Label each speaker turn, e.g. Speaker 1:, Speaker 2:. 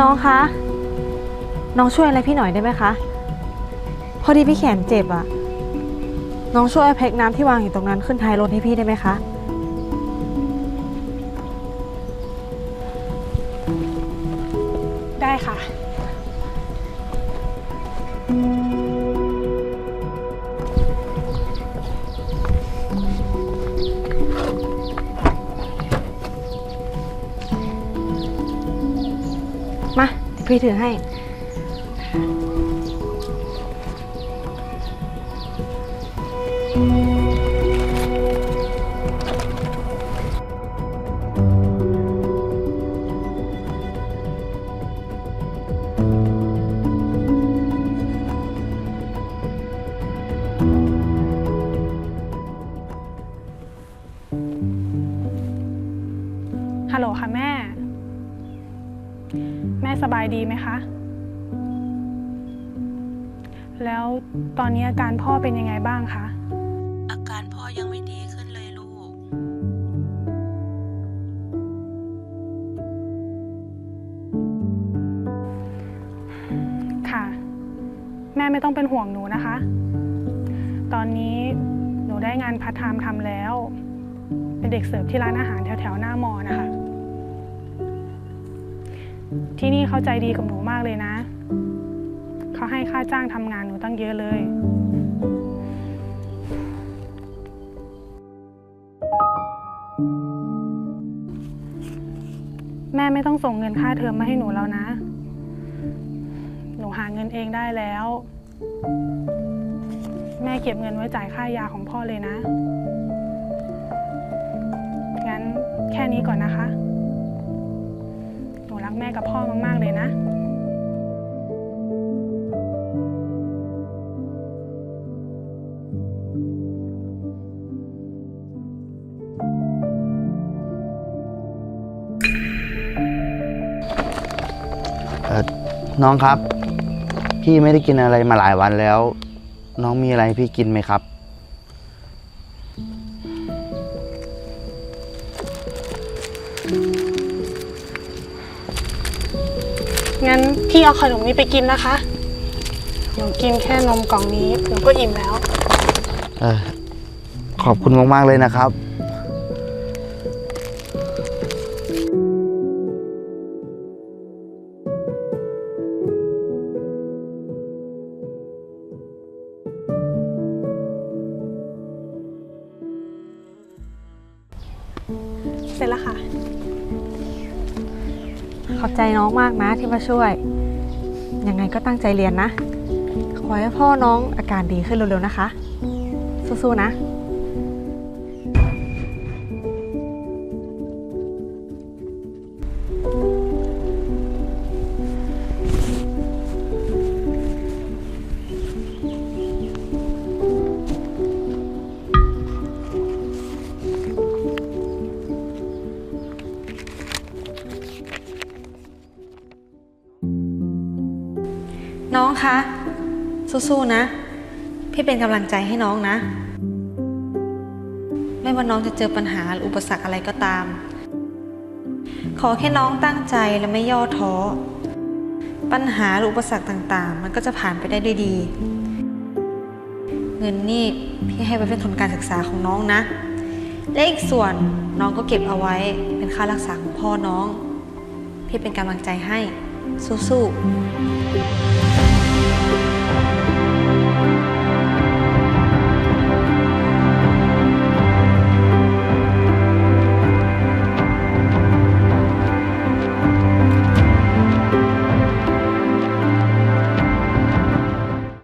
Speaker 1: น้องคะ น้องช่วยอะไรพี่หน่อยได้ไหมคะ พอดีพี่แขนเจ็บอะน้องช่วยเอาแพ็กน้ำที่วางอยู่ตรงนั้นขึ้นท้ายรถให้พี่ได้ไหมคะ
Speaker 2: ได้ค่ะ
Speaker 1: พี่ถือให้
Speaker 2: ฮัลโหลค่ะแม่ แม่สบายดีไหมคะ แล้วตอนนี้อาการพ่อเป็นยังไงบ้างคะ
Speaker 3: อาการพ่อยังไม่ดีขึ้นเลยลูก
Speaker 2: ค่ะ แม่ไม่ต้องเป็นห่วงหนูนะคะ ตอนนี้หนูได้งานพาร์ทไทม์ทำแล้ว เป็นเด็กเสิร์ฟที่ร้านอาหารแถวๆหน้ามอนะคะ ที่นี่เขาใจดีกับหนูมากเลยนะ เขาให้ค่าจ้างทำงานหนูตั้งเยอะเลยแม่ไม่ต้องส่งเงินค่าเทอมมาให้หนูแล้วนะ หนูหาเงินเองได้แล้ว แม่เก็บเงินไว้จ่ายค่ายาของพ่อเลยนะ งั้นแค่นี้ก่อนนะคะ แม่กับพ่อมาก ๆ เลยนะ
Speaker 4: เออน้องครับ พี่ไม่ได้กินอะไรมาหลายวันแล้ว น้องมีอะไรให้พี่กินไหมครับ
Speaker 2: งั้นพี่เอาขนมนี้ไปกินนะคะ หนูกินแค่นมกล่องนี้หนูก็อิ่มแล้ว
Speaker 4: เออขอบคุณมาก ๆ เลยนะครับ
Speaker 2: เสร็จแล้วค่ะ
Speaker 1: ขอบใจน้องมากนะที่มาช่วย ยังไงก็ตั้งใจเรียนนะ ขอให้พ่อน้องอาการดีขึ้นเร็วๆนะคะ สู้ๆนะ น้องคะ สู้ๆนะ พี่เป็นกำลังใจให้น้องนะ ไม่ว่าน้องจะเจอปัญหาหรืออุปสรรคอะไรก็ตาม ขอแค่น้องตั้งใจและไม่ย่อท้อ ปัญหาหรืออุปสรรคต่างๆ มันก็จะผ่านไปได้ด้วยดี เงินนี่พี่ให้ไว้เป็นทุนการศึกษาของน้องนะ และอีกส่วนน้องก็เก็บเอาไว้เป็นค่ารักษาของพ่อน้อง พี่เป็นกำลังใจให้สู้ๆ